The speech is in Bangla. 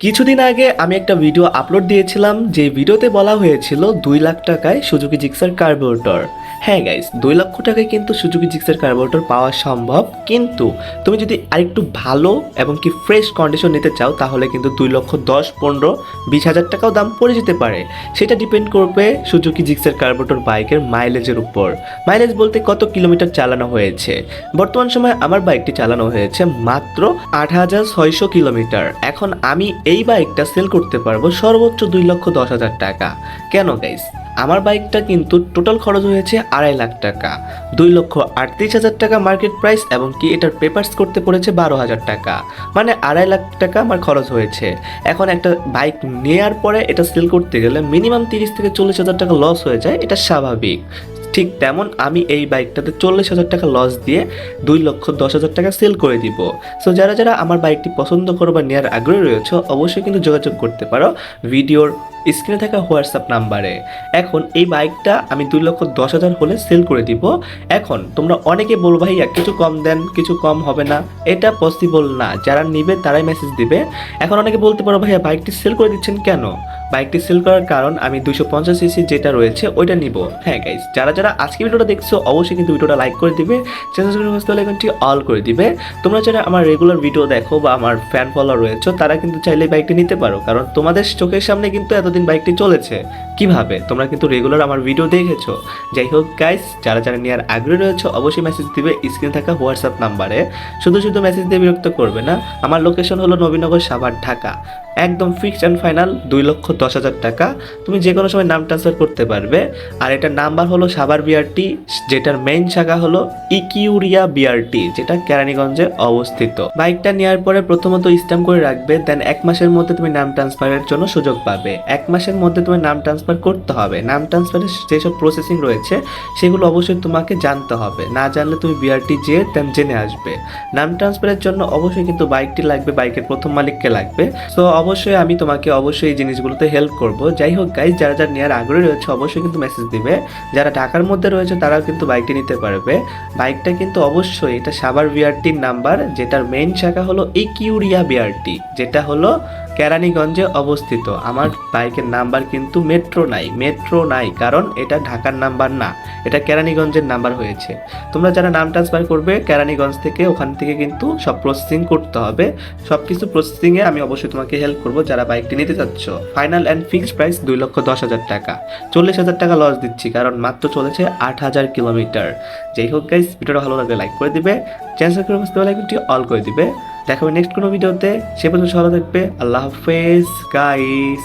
কিছুদিন আগে আমি একটা ভিডিও আপলোড দিয়েছিলাম, যে ভিডিওতে বলা হয়েছিল দুই লাখ টাকায় সুজুকি জিক্সার কার্বোরেটর হ্যাঁ গাইস দুই লক্ষ টাকায় কিন্তু সুজুকি জিক্সের কার্বোরেটর পাওয়া সম্ভব। কিন্তু তুমি যদি আরেকটু ভালো এবং কি ফ্রেশ কন্ডিশন নিতে চাও, তাহলে কিন্তু দুই লক্ষ দশ, পনেরো, বিশ হাজার টাকাও দাম পড়ে যেতে পারে। সেটা ডিপেন্ড করবে সুজুকি জিক্সের কার্বোরেটর বাইকের মাইলেজের উপর। মাইলেজ বলতে কত কিলোমিটার চালানো হয়েছে? বর্তমান সময়ে আমার বাইকটি চালানো হয়েছে মাত্র আট হাজার ছয়শো কিলোমিটার এখন আমি এই বাইকটা সেল করতে পারব সর্বোচ্চ দুই লক্ষ দশ হাজার টাকা। কেন গাইস আমার বাইকটা কিন্তু টোটাল খরচ হয়েছে আড়াই লাখ টাকা। দুই লক্ষ আটত্রিশ হাজার টাকা মার্কেট প্রাইস এবং কি এটার পেপার্স করতে পড়েছে বারো হাজার টাকা। মানে আড়াই লাখ টাকা আমার খরচ হয়েছে। এখন একটা বাইক নেয়ার পরে এটা সেল করতে গেলে মিনিমাম তিরিশ থেকে চল্লিশ হাজার টাকা লস হয়ে যায়, এটা স্বাভাবিক। ঠিক তেমন আমি এই বাইকটাতে চল্লিশ হাজার টাকা লস দিয়ে দুই লক্ষ দশ হাজার টাকা সেল করে দিব। সো যারা যারা আমার বাইকটি পছন্দ করো বা নেওয়ার আগ্রহী রয়েছে, অবশ্যই কিন্তু যোগাযোগ করতে পারো। ভিডিওর স্ক্রিনে থাকা হোয়াটসঅ্যাপ নাম্বারে। এখন এই বাইকটা আমি দুই লক্ষ দশ হাজার হলে সেল করে দিব। এখন তোমরা অনেকে বলব, ভাইয়া, কিছু কম দেন, কিছু কম হবে না। এটা পসিবল না। যারা নিবে, তারাই মেসেজ দিবে। এখন অনেকে বলতে পারো, ভাইয়া, বাইকটি সেল করে দিচ্ছেন কেন? বাইকটি সেল করার কারণ আমি দুশো পঞ্চাশ সিসি যেটা রয়েছে, ওইটা নিব। হ্যাঁ গাইজ যারা যারা আজকে ভিডিওটা দেখছ, অবশ্যই কিন্তু ভিডিওটা লাইক করে দিবে। চ্যানেল আইকনটি অল করে দিবে। তোমরা যারা আমার রেগুলার ভিডিও দেখো বা আমার ফ্যান ফলোয়ার রয়েছে, তারা কিন্তু চাইলে বাইকটি নিতে পারো। কারণ তোমাদের চোখের সামনে কিন্তু এতদিন বাইকটি চলেছে? কীভাবে? তোমরা কিন্তু রেগুলার আমার ভিডিও দেখেছ। যাই হোক গাইস যারা যারা নেওয়ার আগ্রহী রয়েছে, অবশ্যই মেসেজ দিবে স্ক্রিনে থাকা হোয়াটসঅ্যাপ নাম্বারে শুধু শুধু মেসেজ দিয়ে বিরক্ত করবে না, আমার লোকেশন হলো নবীনগর সাভার, ঢাকা। একদম ফিক্সড অ্যান্ড ফাইনাল দুই লক্ষ দশ হাজার টাকা। তুমি যে কোনো সময় নাম ট্রান্সফার করতে পারবে। আর এটার নাম্বার হলো সাভার বিআরটি যেটার মেইন শাখা হলো ইকিউরিয়া বিআরটি যেটা কেরানীগঞ্জে অবস্থিত। বাইকটা নেওয়ার পরে প্রথমত স্ট্যাম্প করে রাখবে দেন এক মাসের মধ্যে তুমি নাম ট্রান্সফারের জন্য সুযোগ পাবে। এক মাসের মধ্যে তুমি নাম ট্রান্সফার করতে হবে। নাম ট্রান্সফারের যেসব প্রসেসিং রয়েছে, সেগুলো অবশ্যই তোমাকে জানতে হবে। না জানলে তুমি বিআরটি যেয়ে দেন জেনে আসবে। নাম ট্রান্সফারের জন্য অবশ্যই কিন্তু বাইকটি লাগবে বাইকের প্রথম মালিককে লাগবে। সো অবশ্যই আমি তোমাকে অবশ্যই এই জিনিসগুলোতে হেল্প করব। যাই হোক গাইজ যারা যারা নেওয়ার আগ্রহী রয়েছে, অবশ্যই কিন্তু মেসেজ দিবে। যারা ঢাকার মধ্যে রয়েছে, তারাও কিন্তু বাইকটি নিতে পারবে। বাইকটা কিন্তু অবশ্যই, এটা সাবার বিআরটির নাম্বার যেটার মেইন শাখা হলো ইকিউরিয়া বিআরটি যেটা হলো কেরানীগঞ্জে অবস্থিত। আমার বাইকের নাম্বার কিন্তু মেট্রো নাই মেট্রো নাই, কারণ এটা ঢাকার নাম্বার না, এটা কেরানীগঞ্জের নাম্বার হয়েছে। তোমরা যারা নাম ট্রান্সফার করবে, কেরানীগঞ্জ থেকে ওখান থেকে কিন্তু সব প্রসেসিং করতে হবে। সব কিছু প্রসেসিংয়ে আমি অবশ্যই তোমাকে হেল্প করব, যারা বাইকটি নিতে চাচ্ছ। ফাইনাল অ্যান্ড ফিক্সড প্রাইস দুই লক্ষ দশ হাজার টাকা। চল্লিশ হাজার টাকা লস দিচ্ছি, কারণ মাত্র চলেছে আট হাজার কিলোমিটার। যাই হোক গাইস ভিডিওটা ভালো লাগলে লাইক করে দিবে। চ্যানেল সাবস্ক্রাইব করতে লাইকটি অল করে দিবে। দেখা হবে নেক্সট কোনো ভিডিওতে সে পর্যন্ত ভালো থাকবে। আল্লাহ হাফেজ গাইস